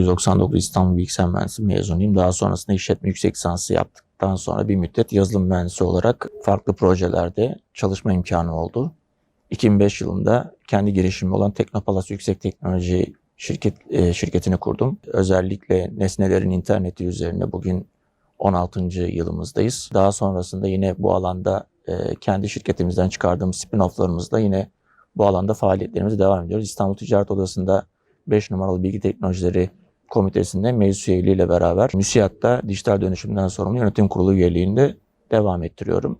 1999 İstanbul Bilgisayar Mühendisliği mezunuyum. Daha sonrasında işletme yüksek lisansı yaptıktan sonra bir müddet yazılım mühendisi olarak farklı projelerde çalışma imkanı oldu. 2005 yılında kendi girişimi olan Teknopalas Yüksek Teknoloji şirket e, şirketini kurdum. Özellikle nesnelerin interneti üzerine bugün 16. yılımızdayız. Daha sonrasında yine bu alanda e, kendi şirketimizden çıkardığımız spin-off'larımızla yine bu alanda faaliyetlerimize devam ediyoruz. İstanbul Ticaret Odası'nda 5 numaralı Bilgi Teknolojileri Komitesi'nde meclis üyeliğiyle beraber MÜSİAD'da dijital dönüşümden sorumlu yönetim kurulu üyeliğinde devam ettiriyorum.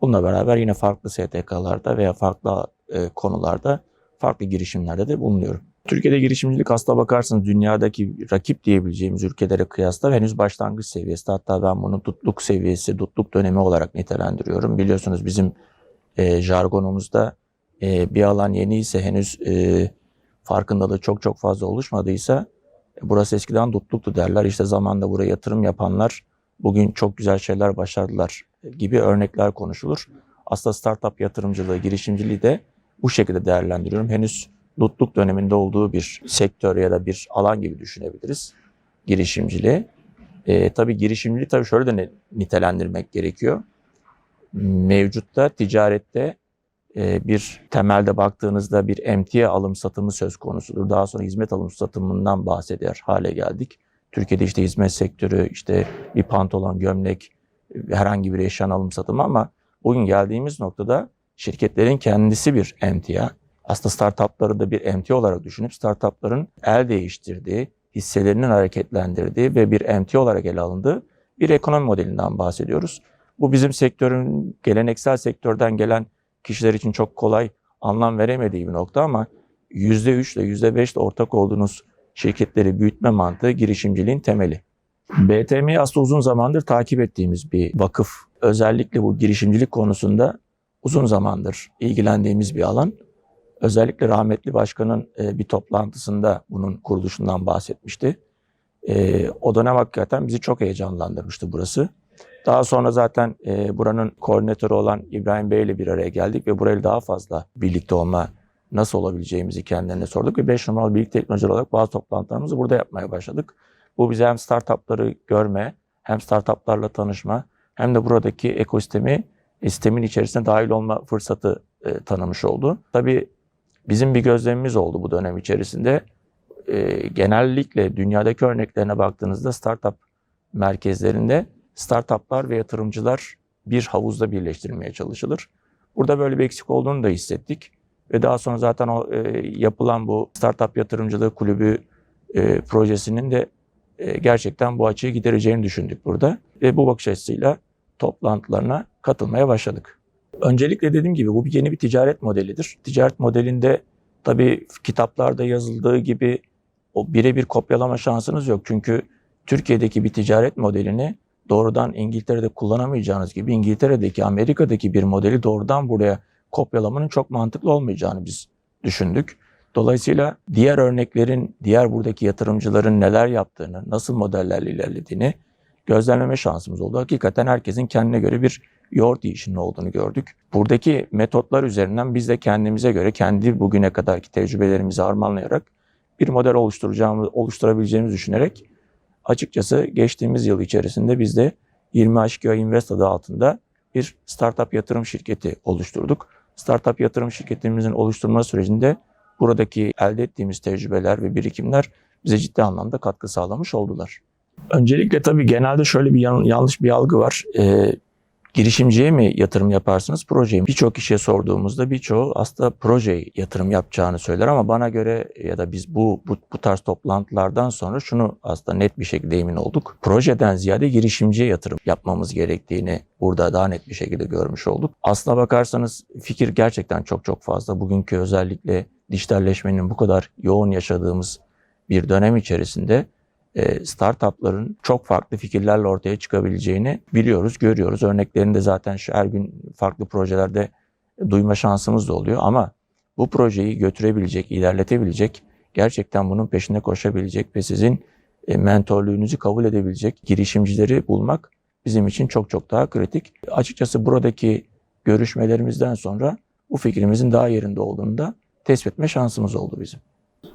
Bununla beraber yine farklı STK'larda veya farklı e, konularda, farklı girişimlerde de bulunuyorum. Türkiye'de girişimcilik aslına bakarsanız dünyadaki rakip diyebileceğimiz ülkelere kıyasla henüz başlangıç seviyesi. Hatta ben bunu tutluk seviyesi, tutluk dönemi olarak nitelendiriyorum. Biliyorsunuz bizim e, jargonumuzda e, bir alan yeni ise henüz e, farkındalığı çok çok fazla oluşmadıysa burası eskiden tutluktu derler. İşte zamanda buraya yatırım yapanlar bugün çok güzel şeyler başardılar gibi örnekler konuşulur. Aslında startup yatırımcılığı, girişimciliği de bu şekilde değerlendiriyorum. Henüz dutluk döneminde olduğu bir sektör ya da bir alan gibi düşünebiliriz girişimciliği. E, tabii girişimciliği tabii şöyle de nitelendirmek gerekiyor. Mevcutta ticarette e, bir temelde baktığınızda bir emtia alım satımı söz konusudur. Daha sonra hizmet alım satımından bahseder hale geldik. Türkiye'de işte hizmet sektörü, işte bir pantolon, gömlek, herhangi bir eşyan alım satımı ama bugün geldiğimiz noktada şirketlerin kendisi bir emtia. Aslında startupları da bir emtia olarak düşünüp startupların el değiştirdiği, hisselerinin hareketlendirdiği ve bir emtia olarak ele alındığı bir ekonomi modelinden bahsediyoruz. Bu bizim sektörün geleneksel sektörden gelen kişiler için çok kolay anlam veremediği bir nokta ama %3 ile %5 ile ortak olduğunuz şirketleri büyütme mantığı girişimciliğin temeli. BTM'yi aslında uzun zamandır takip ettiğimiz bir vakıf. Özellikle bu girişimcilik konusunda uzun zamandır ilgilendiğimiz bir alan. Özellikle rahmetli başkanın e, bir toplantısında bunun kuruluşundan bahsetmişti. E, O dönem hakikaten bizi çok heyecanlandırmıştı burası. Daha sonra zaten e, buranın koordinatörü olan İbrahim Bey ile bir araya geldik ve burayla daha fazla birlikte olma nasıl olabileceğimizi kendilerine sorduk ve 5 numaralı bilgi teknolojileri olarak bazı toplantılarımızı burada yapmaya başladık. Bu bize hem startupları görme, hem startuplarla tanışma, hem de buradaki ekosistemi, sistemin içerisine dahil olma fırsatı e, tanımış oldu. Tabii bizim bir gözlemimiz oldu bu dönem içerisinde. E, genellikle dünyadaki örneklerine baktığınızda startup merkezlerinde startuplar ve yatırımcılar bir havuzda birleştirilmeye çalışılır. Burada böyle bir eksik olduğunu da hissettik. Ve daha sonra zaten o e, yapılan bu startup yatırımcılığı kulübü e, projesinin de e, gerçekten bu açığı gidereceğini düşündük burada. Ve bu bakış açısıyla toplantılarına katılmaya başladık. Öncelikle dediğim gibi bu bir yeni bir ticaret modelidir. Ticaret modelinde tabii kitaplarda yazıldığı gibi o birebir kopyalama şansınız yok. Çünkü Türkiye'deki bir ticaret modelini doğrudan İngiltere'de kullanamayacağınız gibi İngiltere'deki, Amerika'daki bir modeli doğrudan buraya kopyalamanın çok mantıklı olmayacağını biz düşündük. Dolayısıyla diğer örneklerin, diğer buradaki yatırımcıların neler yaptığını, nasıl modellerle ilerlediğini gözlemleme şansımız oldu. Hakikaten herkesin kendine göre bir yoğurt yiyişinin olduğunu gördük. Buradaki metotlar üzerinden biz de kendimize göre, kendi bugüne kadarki tecrübelerimizi harmanlayarak bir model oluşturacağımız, oluşturabileceğimizi düşünerek açıkçası geçtiğimiz yıl içerisinde biz de 20 HQA Invest adı altında bir startup yatırım şirketi oluşturduk. Startup yatırım şirketimizin oluşturma sürecinde buradaki elde ettiğimiz tecrübeler ve birikimler bize ciddi anlamda katkı sağlamış oldular. Öncelikle tabii genelde şöyle bir yan- yanlış bir algı var. Ee, girişimciye mi yatırım yaparsınız, projeye mi? Birçok kişiye sorduğumuzda birçoğu aslında projeye yatırım yapacağını söyler ama bana göre ya da biz bu, bu, bu tarz toplantılardan sonra şunu aslında net bir şekilde emin olduk. Projeden ziyade girişimciye yatırım yapmamız gerektiğini burada daha net bir şekilde görmüş olduk. Aslına bakarsanız fikir gerçekten çok çok fazla. Bugünkü özellikle dijitalleşmenin bu kadar yoğun yaşadığımız bir dönem içerisinde startupların çok farklı fikirlerle ortaya çıkabileceğini biliyoruz, görüyoruz. Örneklerini de zaten şu her gün farklı projelerde duyma şansımız da oluyor ama bu projeyi götürebilecek, ilerletebilecek, gerçekten bunun peşinde koşabilecek ve sizin e, mentorluğunuzu kabul edebilecek girişimcileri bulmak bizim için çok çok daha kritik. Açıkçası buradaki görüşmelerimizden sonra bu fikrimizin daha yerinde olduğunu da tespit etme şansımız oldu bizim.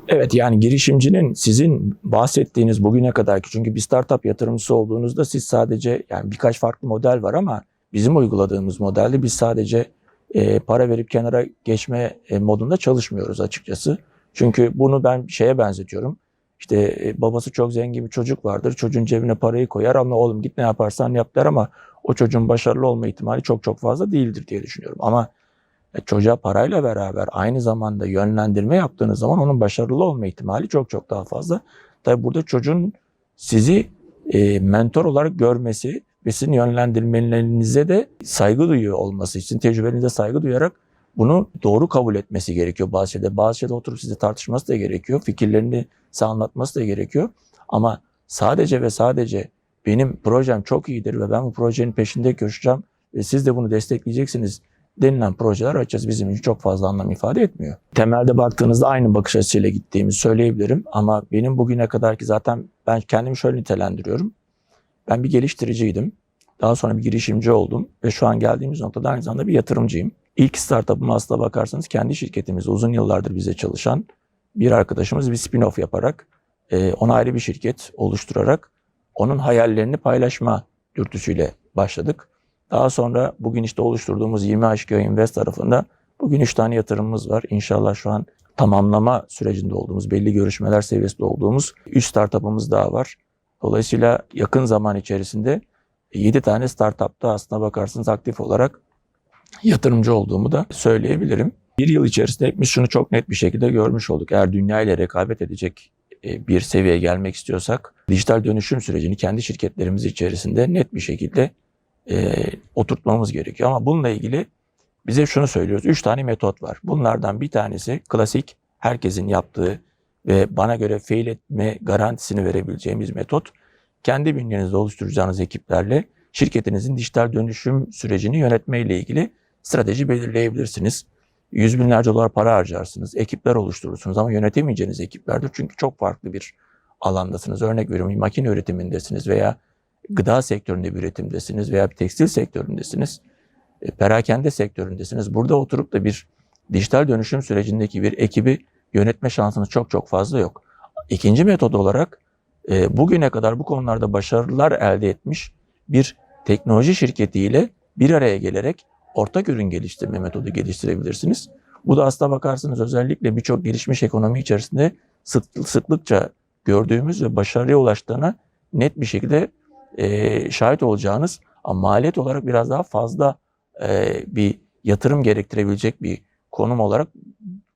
Evet yani girişimcinin sizin bahsettiğiniz bugüne kadarki çünkü bir startup yatırımcısı olduğunuzda siz sadece yani birkaç farklı model var ama bizim uyguladığımız modelde biz sadece e, para verip kenara geçme e, modunda çalışmıyoruz açıkçası. Çünkü bunu ben şeye benzetiyorum. İşte e, babası çok zengin bir çocuk vardır. Çocuğun cebine parayı koyar ama oğlum git ne yaparsan yap der ama o çocuğun başarılı olma ihtimali çok çok fazla değildir diye düşünüyorum. Ama e, çocuğa parayla beraber aynı zamanda yönlendirme yaptığınız zaman onun başarılı olma ihtimali çok çok daha fazla. Tabi burada çocuğun sizi e, mentor olarak görmesi ve sizin yönlendirmelerinize de saygı duyuyor olması için tecrübenize saygı duyarak bunu doğru kabul etmesi gerekiyor bazı şeyde. Bazı şeyde oturup size tartışması da gerekiyor. Fikirlerini size anlatması da gerekiyor. Ama sadece ve sadece benim projem çok iyidir ve ben bu projenin peşinde koşacağım ve siz de bunu destekleyeceksiniz denilen projeler açıkçası bizim için çok fazla anlam ifade etmiyor. Temelde baktığınızda aynı bakış açısıyla gittiğimizi söyleyebilirim ama benim bugüne kadar ki zaten ben kendimi şöyle nitelendiriyorum. Ben bir geliştiriciydim. Daha sonra bir girişimci oldum ve şu an geldiğimiz noktada aynı zamanda bir yatırımcıyım. İlk startup'ıma aslına bakarsanız kendi şirketimizde uzun yıllardır bize çalışan bir arkadaşımız bir spin-off yaparak e, ona ayrı bir şirket oluşturarak onun hayallerini paylaşma dürtüsüyle başladık. Daha sonra bugün işte oluşturduğumuz 20 HQ Invest tarafında bugün 3 tane yatırımımız var. İnşallah şu an tamamlama sürecinde olduğumuz, belli görüşmeler seviyesinde olduğumuz 3 startup'ımız daha var. Dolayısıyla yakın zaman içerisinde 7 tane startupta aslına bakarsınız aktif olarak yatırımcı olduğumu da söyleyebilirim. Bir yıl içerisinde hepimiz şunu çok net bir şekilde görmüş olduk. Eğer dünya ile rekabet edecek e, bir seviyeye gelmek istiyorsak dijital dönüşüm sürecini kendi şirketlerimiz içerisinde net bir şekilde e, oturtmamız gerekiyor. Ama bununla ilgili bize şunu söylüyoruz. Üç tane metot var. Bunlardan bir tanesi klasik herkesin yaptığı ve bana göre fail etme garantisini verebileceğimiz metot. Kendi bünyenizde oluşturacağınız ekiplerle şirketinizin dijital dönüşüm sürecini yönetme ile ilgili strateji belirleyebilirsiniz. Yüz binlerce dolar para harcarsınız, ekipler oluşturursunuz ama yönetemeyeceğiniz ekiplerdir. Çünkü çok farklı bir alandasınız. Örnek veriyorum makine üretimindesiniz veya gıda sektöründe bir üretimdesiniz veya bir tekstil sektöründesiniz, e, perakende sektöründesiniz. Burada oturup da bir dijital dönüşüm sürecindeki bir ekibi yönetme şansınız çok çok fazla yok. İkinci metod olarak e, bugüne kadar bu konularda başarılar elde etmiş bir teknoloji şirketiyle bir araya gelerek ortak ürün geliştirme metodu geliştirebilirsiniz. Bu da aslına bakarsanız özellikle birçok gelişmiş ekonomi içerisinde sık, sıklıkça gördüğümüz ve başarıya ulaştığına net bir şekilde e, şahit olacağınız ama maliyet olarak biraz daha fazla e, bir yatırım gerektirebilecek bir konum olarak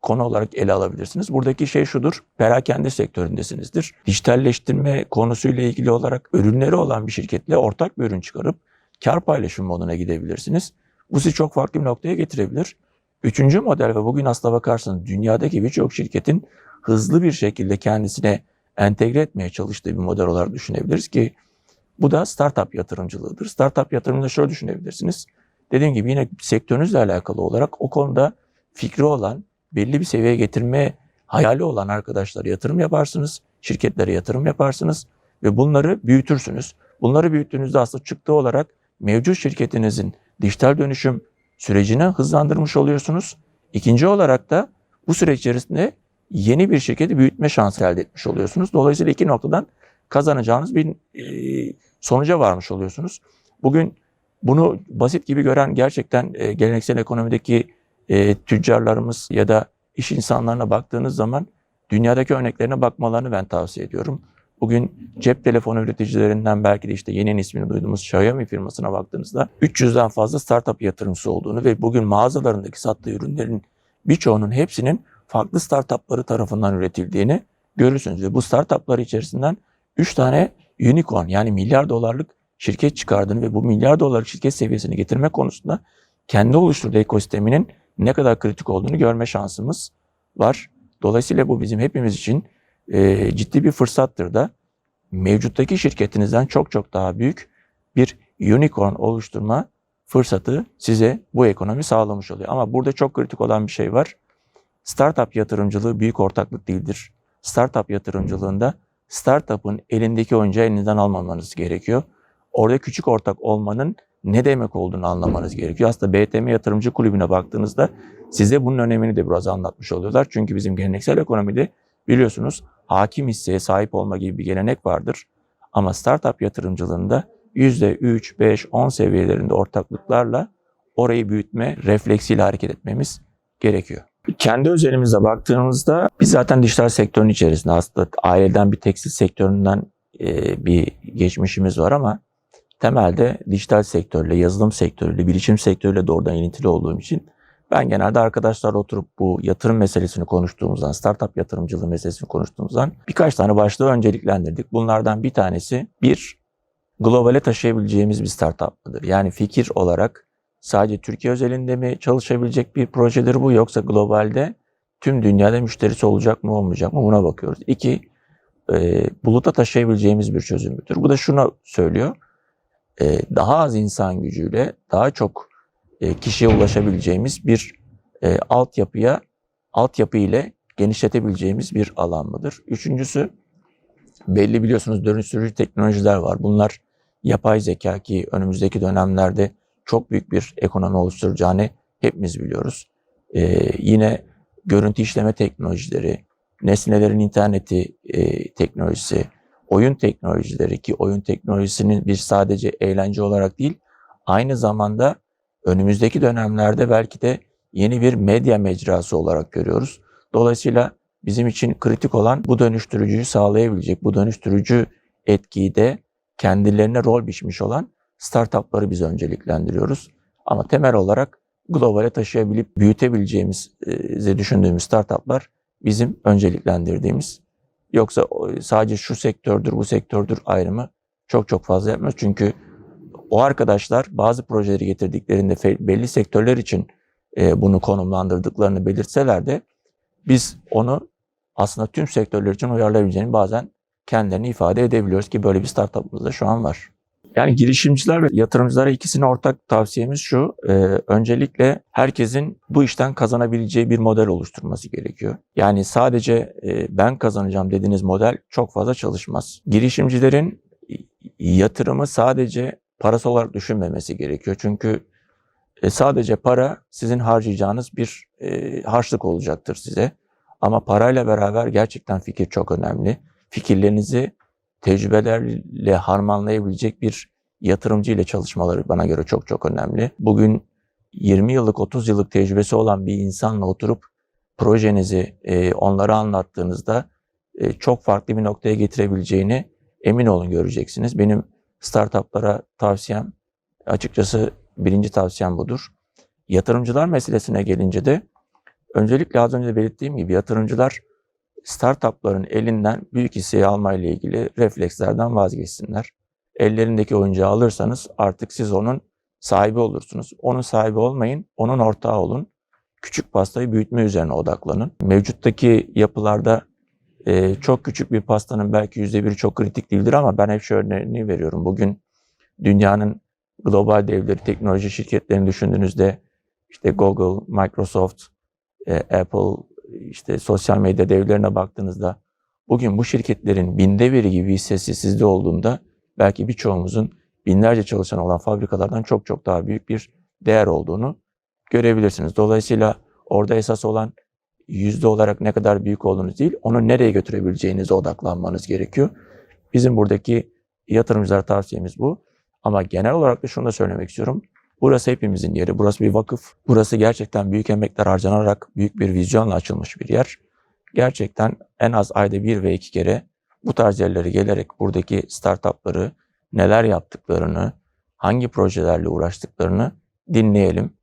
konu olarak ele alabilirsiniz. Buradaki şey şudur, perakende sektöründesinizdir. Dijitalleştirme konusuyla ilgili olarak ürünleri olan bir şirketle ortak bir ürün çıkarıp kar paylaşım moduna gidebilirsiniz. Bu sizi çok farklı bir noktaya getirebilir. Üçüncü model ve bugün aslına bakarsanız dünyadaki birçok şirketin hızlı bir şekilde kendisine entegre etmeye çalıştığı bir model olarak düşünebiliriz ki bu da startup yatırımcılığıdır. Startup yatırımında şöyle düşünebilirsiniz. Dediğim gibi yine sektörünüzle alakalı olarak o konuda fikri olan, belli bir seviyeye getirme hayali olan arkadaşlara yatırım yaparsınız. Şirketlere yatırım yaparsınız ve bunları büyütürsünüz. Bunları büyüttüğünüzde aslında çıktı olarak mevcut şirketinizin dijital dönüşüm sürecini hızlandırmış oluyorsunuz. İkinci olarak da bu süreç içerisinde yeni bir şirketi büyütme şansı elde etmiş oluyorsunuz. Dolayısıyla iki noktadan kazanacağınız bir e, sonuca varmış oluyorsunuz. Bugün bunu basit gibi gören gerçekten e, geleneksel ekonomideki e, tüccarlarımız ya da iş insanlarına baktığınız zaman dünyadaki örneklerine bakmalarını ben tavsiye ediyorum. Bugün cep telefonu üreticilerinden belki de işte yeni ismini duyduğumuz Xiaomi firmasına baktığınızda 300'den fazla startup yatırımcısı olduğunu ve bugün mağazalarındaki sattığı ürünlerin birçoğunun hepsinin farklı startupları tarafından üretildiğini görürsünüz. Ve bu startuplar içerisinden 3 tane unicorn yani milyar dolarlık şirket çıkardığını ve bu milyar dolarlık şirket seviyesini getirme konusunda kendi oluşturduğu ekosisteminin ne kadar kritik olduğunu görme şansımız var. Dolayısıyla bu bizim hepimiz için e, ciddi bir fırsattır da mevcuttaki şirketinizden çok çok daha büyük bir unicorn oluşturma fırsatı size bu ekonomi sağlamış oluyor. Ama burada çok kritik olan bir şey var. Startup yatırımcılığı büyük ortaklık değildir. Startup yatırımcılığında startup'ın elindeki oyuncağı elinizden almamanız gerekiyor. Orada küçük ortak olmanın ne demek olduğunu anlamanız gerekiyor. Aslında BTM Yatırımcı Kulübü'ne baktığınızda size bunun önemini de biraz anlatmış oluyorlar. Çünkü bizim geleneksel ekonomide Biliyorsunuz hakim hisseye sahip olma gibi bir gelenek vardır. Ama startup yatırımcılığında %3, 5, 10 seviyelerinde ortaklıklarla orayı büyütme refleksiyle hareket etmemiz gerekiyor. Kendi özelimize baktığımızda biz zaten dijital sektörün içerisinde aslında aileden bir tekstil sektöründen e, bir geçmişimiz var ama temelde dijital sektörle, yazılım sektörüyle, bilişim sektörüyle doğrudan ilintili olduğum için ben genelde arkadaşlarla oturup bu yatırım meselesini konuştuğumuzdan, startup yatırımcılığı meselesini konuştuğumuzdan birkaç tane başlığı önceliklendirdik. Bunlardan bir tanesi bir globale taşıyabileceğimiz bir startup mıdır? Yani fikir olarak sadece Türkiye özelinde mi çalışabilecek bir projedir bu yoksa globalde tüm dünyada müşterisi olacak mı olmayacak mı buna bakıyoruz. İki, e, buluta taşıyabileceğimiz bir çözüm müdür? Bu da şuna söylüyor. E, daha az insan gücüyle daha çok e, kişiye ulaşabileceğimiz bir e, altyapıya, altyapı ile genişletebileceğimiz bir alan mıdır? Üçüncüsü, belli biliyorsunuz dönüştürücü teknolojiler var. Bunlar yapay zeka ki önümüzdeki dönemlerde çok büyük bir ekonomi oluşturacağını hepimiz biliyoruz. Ee, yine görüntü işleme teknolojileri, nesnelerin interneti e, teknolojisi, oyun teknolojileri ki oyun teknolojisinin bir sadece eğlence olarak değil, aynı zamanda önümüzdeki dönemlerde belki de yeni bir medya mecrası olarak görüyoruz. Dolayısıyla bizim için kritik olan bu dönüştürücüyü sağlayabilecek, bu dönüştürücü etkiyi de kendilerine rol biçmiş olan startupları biz önceliklendiriyoruz. Ama temel olarak globale taşıyabilip büyütebileceğimizi düşündüğümüz startuplar bizim önceliklendirdiğimiz. Yoksa sadece şu sektördür, bu sektördür ayrımı çok çok fazla yapmıyoruz. Çünkü o arkadaşlar bazı projeleri getirdiklerinde belli sektörler için e, bunu konumlandırdıklarını belirtseler de biz onu aslında tüm sektörler için uyarlayabileceğini bazen kendilerini ifade edebiliyoruz ki böyle bir startup'ımız da şu an var. Yani girişimciler ve yatırımcılara ikisine ortak tavsiyemiz şu. E, öncelikle herkesin bu işten kazanabileceği bir model oluşturması gerekiyor. Yani sadece e, ben kazanacağım dediğiniz model çok fazla çalışmaz. Girişimcilerin yatırımı sadece parası olarak düşünmemesi gerekiyor. Çünkü e, sadece para sizin harcayacağınız bir e, harçlık olacaktır size. Ama parayla beraber gerçekten fikir çok önemli. Fikirlerinizi tecrübelerle harmanlayabilecek bir yatırımcı ile çalışmaları bana göre çok çok önemli. Bugün 20 yıllık 30 yıllık tecrübesi olan bir insanla oturup projenizi e, onlara anlattığınızda e, çok farklı bir noktaya getirebileceğini emin olun göreceksiniz. Benim startuplara tavsiyem açıkçası birinci tavsiyem budur. Yatırımcılar meselesine gelince de öncelikle az önce belirttiğim gibi yatırımcılar startupların elinden büyük hisseyi almayla ilgili reflekslerden vazgeçsinler. Ellerindeki oyuncağı alırsanız artık siz onun sahibi olursunuz. Onun sahibi olmayın, onun ortağı olun. Küçük pastayı büyütme üzerine odaklanın. Mevcuttaki yapılarda e, çok küçük bir pastanın belki yüzde biri çok kritik değildir ama ben hep şu örneğini veriyorum. Bugün dünyanın global devleri, teknoloji şirketlerini düşündüğünüzde işte Google, Microsoft, e, Apple, işte sosyal medya devlerine baktığınızda bugün bu şirketlerin binde biri gibi hissesi sizde olduğunda belki birçoğumuzun binlerce çalışan olan fabrikalardan çok çok daha büyük bir değer olduğunu görebilirsiniz. Dolayısıyla orada esas olan yüzde olarak ne kadar büyük olduğunuz değil, onu nereye götürebileceğinize odaklanmanız gerekiyor. Bizim buradaki yatırımcılar tavsiyemiz bu. Ama genel olarak da şunu da söylemek istiyorum. Burası hepimizin yeri. Burası bir vakıf. Burası gerçekten büyük emekler harcanarak büyük bir vizyonla açılmış bir yer. Gerçekten en az ayda bir ve iki kere bu tarz yerlere gelerek buradaki startupları neler yaptıklarını, hangi projelerle uğraştıklarını dinleyelim.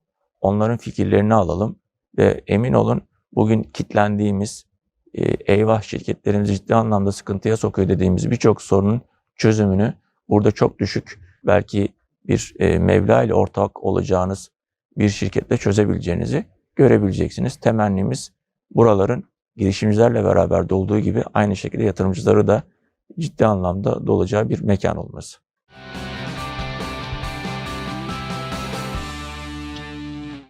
Onların fikirlerini alalım ve emin olun bugün kitlendiğimiz e, eyvah şirketlerimizi ciddi anlamda sıkıntıya sokuyor dediğimiz birçok sorunun çözümünü burada çok düşük belki bir e, Mevla ile ortak olacağınız bir şirketle çözebileceğinizi görebileceksiniz. Temennimiz buraların girişimcilerle beraber dolduğu gibi aynı şekilde yatırımcıları da ciddi anlamda dolacağı bir mekan olması.